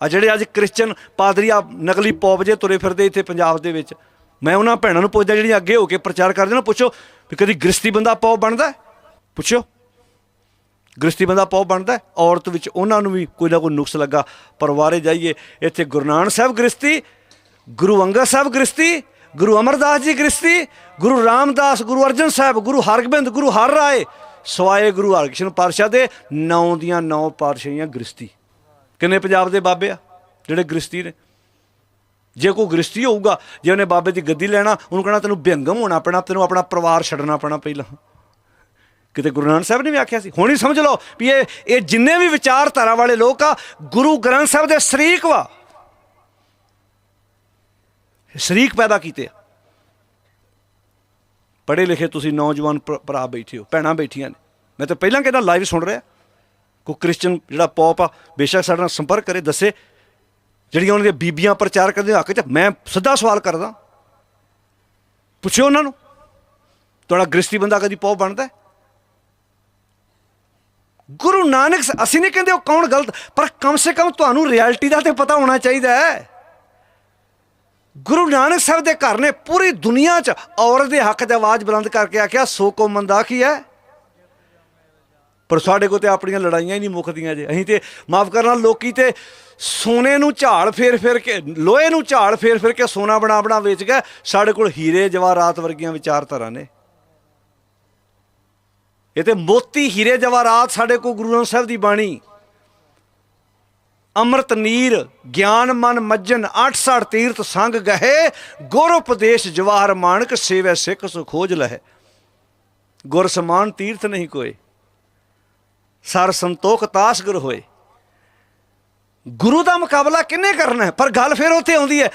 ਆ ਜਿਹੜੇ ਅੱਜ ਕ੍ਰਿਸਚਨ ਪਾਦਰੀ ਆ ਨਕਲੀ ਪੌਪ ਜੇ ਤੁਰੇ ਫਿਰਦੇ ਇੱਥੇ ਪੰਜਾਬ ਦੇ ਵਿੱਚ, ਮੈਂ ਉਹਨਾਂ ਭੈਣਾਂ ਨੂੰ ਪੁੱਛਦਾ ਜਿਹੜੀਆਂ ਅੱਗੇ ਹੋ ਕੇ ਪ੍ਰਚਾਰ ਕਰਦੇ ਨਾ, ਪੁੱਛੋ ਵੀ ਕਦੀ ਗ੍ਰਸਤੀ ਬੰਦਾ ਪੌਪ ਬਣਦਾ ਪੁੱਛੋ। ਗ੍ਰਸਤੀ ਬੰਦਾ ਪੌਪ ਬਣਦਾ ਔਰਤ ਵਿੱਚ ਉਹਨਾਂ ਨੂੰ ਵੀ ਕੋਈ ਨਾ ਕੋਈ ਨੁਕਸ ਲੱਗਾ। ਪਰਿਵਾਰੇ ਜਾਈਏ, ਇੱਥੇ ਗੁਰੂ ਨਾਨਕ ਸਾਹਿਬ ਗ੍ਰਸਤੀ, ਗੁਰੂ ਅੰਗਦ ਸਾਹਿਬ ਗ੍ਰਸਤੀ, ਗੁਰੂ ਅਮਰਦਾਸ ਜੀ ਗ੍ਰਸਤੀ, ਗੁਰੂ ਰਾਮਦਾਸ, ਗੁਰੂ ਅਰਜਨ ਸਾਹਿਬ, ਗੁਰੂ ਹਰਗੋਬਿੰਦ, ਗੁਰੂ ਹਰ ਰਾਏ, ਸਵਾਏ ਗੁਰੂ ਹਰਕ੍ਰਿਸ਼ਨ ਪਾਤਸ਼ਾਹ ਦੇ ਨੌ ਦੀਆਂ ਨੌ ਪਾਤਸ਼ਾਹੀਆਂ ਗ੍ਰਸਤੀ। ਕਿੰਨੇ ਪੰਜਾਬ ਦੇ ਬਾਬੇ ਆ, ਜਿਹੜੇ ਗ੍ਰਸਤੀ ਨੇ? ਜੇ ਕੋਈ ਗ੍ਰਸਤੀ ਹੋਊਗਾ, ਜੇ ਉਹਨੇ ਬਾਬੇ ਦੀ ਗੱਦੀ ਲੈਣਾ, ਉਹਨੂੰ ਕਹਣਾ ਤੈਨੂੰ ਬਿਹੰਗਮ ਹੋਣਾ ਪੈਣਾ, ਤੈਨੂੰ ਆਪਣਾ ਪਰਿਵਾਰ ਛੱਡਣਾ ਪੈਣਾ ਪਹਿਲਾਂ। ਕਿਤੇ ਗੁਰੂ ਨਾਨਕ ਸਾਹਿਬ ਨੇ ਵੀ ਆਖਿਆ ਸੀ? ਹੁਣ ਹੀ ਸਮਝ ਲਓ ਵੀ ਇਹ ਇਹ ਜਿੰਨੇ ਵੀ ਵਿਚਾਰਧਾਰਾ ਵਾਲੇ ਲੋਕ ਆ, ਗੁਰੂ ਗ੍ਰੰਥ ਸਾਹਿਬ ਦੇ ਸ਼ਰੀਕ ਵਾ। ਸ਼ਰੀਕ ਪੈਦਾ ਕੀਤੇ ਆ। ਪੜ੍ਹੇ ਲਿਖੇ ਤੁਸੀਂ ਨੌਜਵਾਨ ਭਰਾ- ਭਰਾ ਬੈਠੇ ਹੋ, ਭੈਣਾਂ ਬੈਠੀਆਂ ਨੇ। ਮੈਂ ਤਾਂ ਪਹਿਲਾਂ ਕਹਿੰਦਾ ਲਾਈਵ ਸੁਣ ਰਿਹਾ। ਕੋਈ ਕ੍ਰਿਸਚੀਅਨ ਜਿਹੜਾ ਪੌਪ ਆ, ਬੇਸ਼ੱਕ ਸਾਡੇ ਨਾਲ ਸੰਪਰਕ ਕਰੇ, ਦੱਸੇ। ਜਿਹੜੀਆਂ ਉਹਨਾਂ ਦੀਆਂ ਬੀਬੀਆਂ ਪ੍ਰਚਾਰ ਕਰਦੇ ਹੱਕ 'ਚ, ਮੈਂ ਸਿੱਧਾ ਸਵਾਲ ਕਰਦਾ। ਪੁੱਛਿਓ ਉਹਨਾਂ ਨੂੰ, ਤੁਹਾਡਾ ਗ੍ਰਸਤੀ ਬੰਦਾ ਕਦੀ ਪੌਪ ਬਣਦਾ ਗੁਰੂ ਨਾਨਕ, ਅਸੀਂ ਨਹੀਂ ਕਹਿੰਦੇ ਉਹ ਕੌਣ ਗਲਤ, ਪਰ ਕਮ ਸੇ ਕਮ ਤੁਹਾਨੂੰ ਰਿਐਲਿਟੀ ਦਾ ਤੇ ਪਤਾ ਹੋਣਾ ਚਾਹੀਦਾ ਹੈ। ਗੁਰੂ ਨਾਨਕ ਸਾਹਿਬ ਦੇ ਘਰ ਨੇ ਪੂਰੀ ਦੁਨੀਆ 'ਚ ਔਰਤ ਦੇ ਹੱਕ 'ਚ ਆਵਾਜ਼ ਬੁਲੰਦ ਕਰਕੇ ਆਖਿਆ, ਸੋ ਕੋ ਮੰਦਾ ਕੀ ਹੈ? ਪਰ ਸਾਡੇ ਕੋਲ ਤੇ ਆਪਣੀਆਂ ਲੜਾਈਆਂ ਹੀ ਨਹੀਂ ਮੁੱਕਦੀਆਂ ਜੇ। ਅਸੀਂ ਤੇ ਮਾਫ ਕਰਨਾ, ਲੋਕੀ ਤੇ ਸੋਨੇ ਨੂੰ ਝਾੜ ਫੇਰ ਫੇਰ ਕੇ, ਲੋਹੇ ਨੂੰ ਝਾੜ ਫੇਰ ਫੇਰ ਕੇ ਸੋਨਾ ਬਣਾ ਬਣਾ ਵੇਚ ਗਏ ਸਾਡੇ ਕੋਲ ਹੀਰੇ ਜਵਾਹਰਾਤ ਵਰਗੀਆਂ ਵਿਚਾਰਧਾਰਾ ਨੇ। ਇਹ ਤੇ ਮੋਤੀ ਹੀਰੇ ਜਵਾਹਰਾਤ ਸਾਡੇ ਕੋਲ ਗੁਰੂ ਗ੍ਰੰਥ ਸਾਹਿਬ ਦੀ ਬਾਣੀ। ਅੰਮ੍ਰਿਤ, ਨੀਰ, ਗਿਆਨ, ਮਨ, ਮੱਜਨ 860 ਤੀਰਥ, ਸੰਗ ਗਏ ਗੁਰ ਉਪਦੇਸ਼, ਜਵਾਹਰ, ਮਾਨਕ, ਸੇਵੈ, ਸਿੱਖ ਸੁਖੋਜ ਲਹਿ। ਗੁਰ ਸਮਾਨ ਤੀਰਥ ਨਹੀਂ ਕੋਏ ਸਰ ਸੰਤੋਖ ਤਾਸਗੁਰ ਹੋਏ। ਗੁਰੂ ਦਾ ਮੁਕਾਬਲਾ ਕਿੰਨੇ ਕਰਨਾ ਹੈ? ਪਰ ਗੱਲ ਫਿਰ ਉੱਥੇ ਆਉਂਦੀ ਹੈ,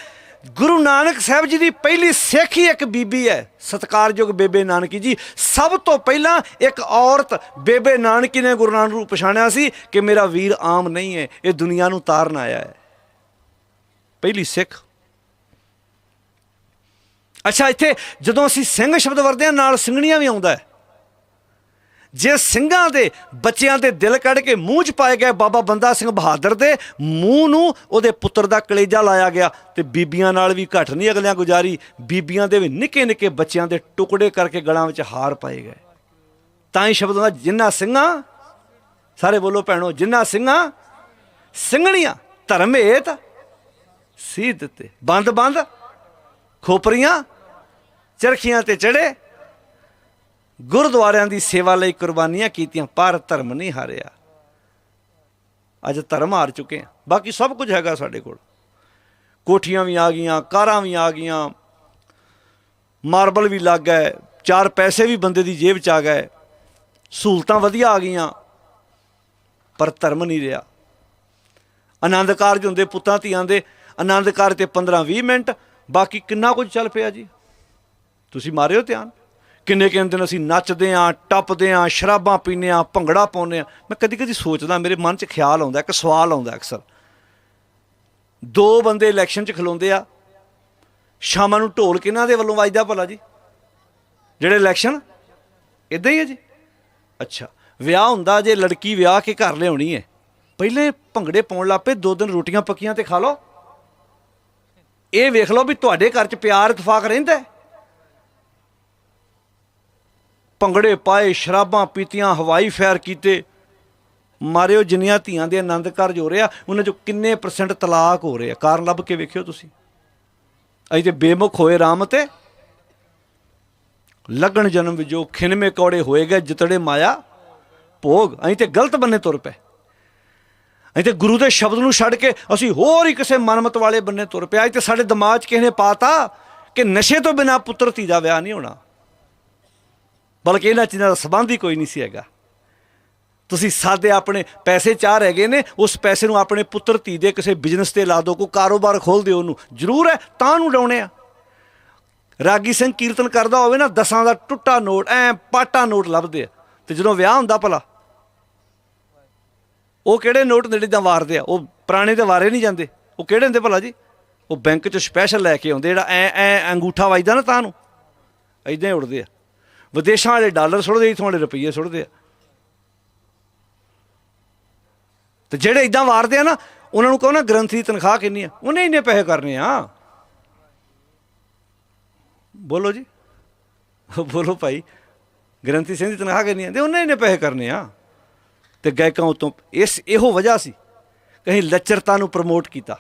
ਗੁਰੂ ਨਾਨਕ ਸਾਹਿਬ ਜੀ ਦੀ ਪਹਿਲੀ ਸਿੱਖ ਹੀ ਇੱਕ ਬੀਬੀ ਹੈ, ਸਤਕਾਰਯੋਗ ਬੇਬੇ ਨਾਨਕੀ ਜੀ। ਸਭ ਤੋਂ ਪਹਿਲਾਂ ਇੱਕ ਔਰਤ ਬੇਬੇ ਨਾਨਕੀ ਨੇ ਗੁਰੂ ਨਾਨਕ ਨੂੰ ਪਛਾਣਿਆ ਸੀ ਕਿ ਮੇਰਾ ਵੀਰ ਆਮ ਨਹੀਂ ਹੈ, ਇਹ ਦੁਨੀਆ ਨੂੰ ਤਾਰਨ ਆਇਆ ਹੈ। ਪਹਿਲੀ ਸਿੱਖ। ਅੱਛਾ, ਇੱਥੇ ਜਦੋਂ ਅਸੀਂ ਸਿੰਘ ਸ਼ਬਦ ਵਰਦੇ ਹਾਂ, ਨਾਲ ਸਿੰਘਣੀਆਂ ਵੀ ਆਉਂਦਾ ਹੈ। ਜੇ ਸਿੰਘਾਂ ਦੇ ਬੱਚਿਆਂ ਦੇ ਦਿਲ ਕੱਢ ਕੇ ਮੂੰਹ 'ਚ ਪਾਏ ਗਏ ਬਾਬਾ ਬੰਦਾ ਸਿੰਘ ਬਹਾਦਰ ਦੇ, ਮੂੰਹ ਨੂੰ ਉਹਦੇ ਪੁੱਤਰ ਦਾ ਕਲੇਜਾ ਲਾਇਆ ਗਿਆ ਤੇ ਬੀਬੀਆਂ ਨਾਲ ਵੀ ਘੱਟ ਨਹੀਂ ਅਗਲਿਆਂ ਗੁਜ਼ਾਰੀ, ਬੀਬੀਆਂ ਦੇ ਵੀ ਨਿੱਕੇ ਨਿੱਕੇ ਬੱਚਿਆਂ ਦੇ ਟੁਕੜੇ ਕਰਕੇ ਗਲਾਂ ਵਿੱਚ ਹਾਰ ਪਾਏ ਗਏ। ਤਾਂ ਹੀ ਸ਼ਬਦ ਹੁੰਦਾ, ਜਿੰਨਾ ਸਿੰਘਾਂ, ਸਾਰੇ ਬੋਲੋ ਭੈਣੋ, ਜਿੰਨਾ ਸਿੰਘਾਂ, ਸਿੰਘਣੀਆਂ, ਧਰਮ ਹੇਤ ਸੀ ਦਿੱਤੇ ਬੰਦ ਬੰਦ ਖੋਪਰੀਆਂ, ਚਰਖੀਆਂ ਤੇ ਚੜੇ ਗੁਰਦੁਆਰਿਆਂ ਦੀ ਸੇਵਾ ਲਈ ਕੁਰਬਾਨੀਆਂ ਕੀਤੀਆਂ, ਪਰ ਧਰਮ ਨਹੀਂ ਹਾਰਿਆ। ਅੱਜ ਧਰਮ ਹਾਰ ਚੁੱਕੇ ਆ। ਬਾਕੀ ਸਭ ਕੁਝ ਹੈਗਾ ਸਾਡੇ ਕੋਲ। ਕੋਠੀਆਂ ਵੀ ਆ ਗਈਆਂ, ਕਾਰਾਂ ਵੀ ਆ ਗਈਆਂ। ਮਾਰਬਲ ਵੀ ਲੱਗ ਗਏ। ਚਾਰ ਪੈਸੇ ਵੀ ਬੰਦੇ ਦੀ ਜੇਬ 'ਚ ਆ ਗਏ। ਸਹੂਲਤਾਂ ਵਧੀਆ ਆ ਗਈਆਂ, ਪਰ ਧਰਮ ਨਹੀਂ ਰਿਹਾ। ਆਨੰਦ ਕਾਰਜ ਹੁੰਦੇ, ਪੁੱਤਾਂ ਧੀਆਂ ਦੇ ਆਨੰਦ ਕਾਰਜ ਤੇ 15 20 ਮਿੰਟ। ਬਾਕੀ ਕਿੰਨਾ ਕੁਝ ਚੱਲ ਪਿਆ ਜੀ? ਤੁਸੀਂ ਮਾਰਿਓ ਧਿਆਨ। ਕਿੰਨੇ ਕਿੰਨੇ ਦਿਨ ਅਸੀਂ ਨੱਚਦੇ ਆਂ, ਟੱਪਦੇ ਆਂ, ਸ਼ਰਾਬਾਂ ਪੀਂਦੇ ਆਂ, ਭੰਗੜਾ ਪਾਉਂਦੇ ਆਂ। ਮੈਂ ਕਦੀ ਕਦੀ ਸੋਚਦਾ, ਮੇਰੇ ਮਨ 'ਚ ਖਿਆਲ ਆਉਂਦਾ, ਇੱਕ ਸਵਾਲ ਆਉਂਦਾ ਅਕਸਰ। ਦੋ ਬੰਦੇ ਇਲੈਕਸ਼ਨ 'ਚ ਖਲੋਂਦੇ ਆ। ਸ਼ਾਮਾਂ ਨੂੰ ਢੋਲ ਕਿਹਨਾਂ ਦੇ ਵੱਲੋਂ ਵੱਜਦਾ ਭਲਾ ਜੀ? ਜਿਹੜੇ ਇਲੈਕਸ਼ਨ? ਇਦਾਂ ਹੀ ਹੈ ਜੀ? ਅੱਛਾ, ਵਿਆਹ ਹੁੰਦਾ ਜੇ ਲੜਕੀ ਵਿਆਹ ਕੇ ਘਰ ਲਿਆਉਣੀ ਹੈ ਪਹਿਲੇ ਭੰਗੜੇ ਪਾਉਣ ਲੱਪੇ ਦੋ ਦਿਨ ਰੋਟੀਆਂ ਪੱਕੀਆਂ ਤੇ ਖਾ ਲਓ। ਇਹ ਵੇਖ ਲਓ ਵੀ ਤੁਹਾਡੇ ਘਰ 'ਚ ਪਿਆਰ, ਇਤਫਾਕ ਰਹਿੰਦਾ ਹੈ। ਭੰਗੜੇ ਪਾਏ, ਸ਼ਰਾਬਾਂ ਪੀਤੀਆਂ, ਹਵਾਈ ਫੈਰ ਕੀਤੇ। ਮਾਰਿਓ ਜਿੰਨੀਆਂ ਧੀਆਂ ਦੇ ਆਨੰਦ ਕਾਰਜ ਹੋ ਰਿਹਾ, ਉਹਨਾਂ ਚੋਂ ਕਿੰਨੇ ਪਰਸੈਂਟ ਤਲਾਕ ਹੋ ਰਹੇ ਆ? ਕਾਰਨ ਲੱਭ ਕੇ ਵੇਖਿਓ ਤੁਸੀਂ। ਅਸੀਂ ਤੇ ਬੇਮੁਖ ਹੋਏ ਰਾਮ ਤੇ। ਲੱਗਣ ਜਨਮ ਵਿਜੋ ਖਿਨਮੇ ਕੌੜੇ ਹੋਏ ਗਏ, ਜਿਤੜੇ ਮਾਇਆ, ਭੋਗ। ਅਸੀਂ ਤੇ ਗਲਤ ਬੰਨੇ ਤੁਰ ਪਏ। ਅਸੀਂ ਤੇ ਗੁਰੂ ਦੇ ਸ਼ਬਦ ਨੂੰ ਛੱਡ ਕੇ ਅਸੀਂ ਹੋਰ ਹੀ ਕਿਸੇ ਮਨਮਤ ਵਾਲੇ ਬੰਨੇ ਤੁਰ ਪਿਆ ਅੱਜ ਤੇ ਸਾਡੇ ਦਿਮਾਗ 'ਚ ਕਿਸੇ ਨੇ ਪਾਤਾ ਕਿ ਨਸ਼ੇ ਤੋਂ ਬਿਨਾ ਪੁੱਤਰ ਧੀ ਦਾ ਵਿਆਹ ਨਹੀਂ ਹੋਣਾ। ਬਲਕਿ ਇਹਨਾਂ ਚੀਜ਼ਾਂ ਦਾ ਸਬੰਧ ਹੀ ਕੋਈ ਨਹੀਂ ਸੀ ਹੈਗਾ। ਤੁਸੀਂ ਸਾਦੇ ਆਪਣੇ ਪੈਸੇ ਚਾਹ ਹੈਗੇ ਨੇ, ਉਸ ਪੈਸੇ ਨੂੰ ਆਪਣੇ ਪੁੱਤਰ, ਧੀ ਦੇ ਕਿਸੇ ਬਿਜ਼ਨਸ ਤੇ ਲਾ ਦਿਓ ਕੋਈ ਕਾਰੋਬਾਰ ਖੋਲ ਦਿਓ ਉਹਨੂੰ। ਜ਼ਰੂਰ ਹੈ, ਤਾਂ ਨੂੰ ਡਾਉਣੇ ਆ। ਰਾਗੀ ਸਿੰਘ ਕੀਰਤਨ ਕਰਦਾ ਹੋਵੇ ਨਾ, ਦਸਾਂ ਦਾ ਟੁੱਟਾ ਨੋਟ, ਐ ਪਾਟਾ ਨੋਟ ਲੱਭਦੇ ਆ। ਤੇ ਜਦੋਂ ਵਿਆਹ ਹੁੰਦਾ ਭਲਾ, ਉਹ ਕਿਹੜੇ ਨੋਟ ਨੇੜੇ ਦਾ ਵਾਰਦੇ ਆ? ਉਹ ਪੁਰਾਣੇ ਤੇ ਵਾਰੇ ਨਹੀਂ ਜਾਂਦੇ। ਉਹ ਕਿਹੜੇ ਹੁੰਦੇ ਭਲਾ ਜੀ? ਉਹ ਬੈਂਕ 'ਚ ਸਪੈਸ਼ਲ ਲੈ ਕੇ ਆਉਂਦੇ, ਜਿਹੜਾ ਐ ਐ ਅੰਗੂਠਾ ਵੱਜਦਾ ਨਾ ਤਾਂ ਨੂੰ ਐਦਾਂ ਹੀ ਉੜਦੇ ਆ। ਵਿਦੇਸ਼ਾਂ ਵਾਲੇ ਡਾਲਰ ਸੁੱਟਦੇ ਇਥੋਂ ਵਾਲੇ ਰੁਪਈਏ ਸੁੱਟਦੇ ਆ। ਤੇ ਜਿਹੜੇ ਇਦਾਂ ਵਾਰਦੇ ਆ ਨਾ, ਉਹਨਾਂ ਨੂੰ ਕਹੋ ਨਾ, ਗ੍ਰੰਥੀ ਦੀ ਤਨਖਾਹ ਕਿੰਨੀ ਆ? ਉਹਨੇ ਇੰਨੇ ਪੈਸੇ ਕਰਨੇ ਆ। ਬੋਲੋ ਜੀ। ਬੋਲੋ ਭਾਈ, ਗ੍ਰੰਥੀ ਸਿੰਘ ਦੀ ਤਨਖਾਹ ਕਿੰਨੀ ਆ? ਤੇ ਉਹਨੇ ਇੰਨੇ ਪੈਸੇ ਕਰਨੇ ਆ। ਤੇ ਗਾਇਕਾਂ ਉਤੋਂ ਇਸ, ਇਹੋ ਵਜ੍ਹਾ ਸੀ। ਕਹੀਂ ਲੱਚਰਤਾ ਨੂੰ ਪ੍ਰਮੋਟ ਕੀਤਾ।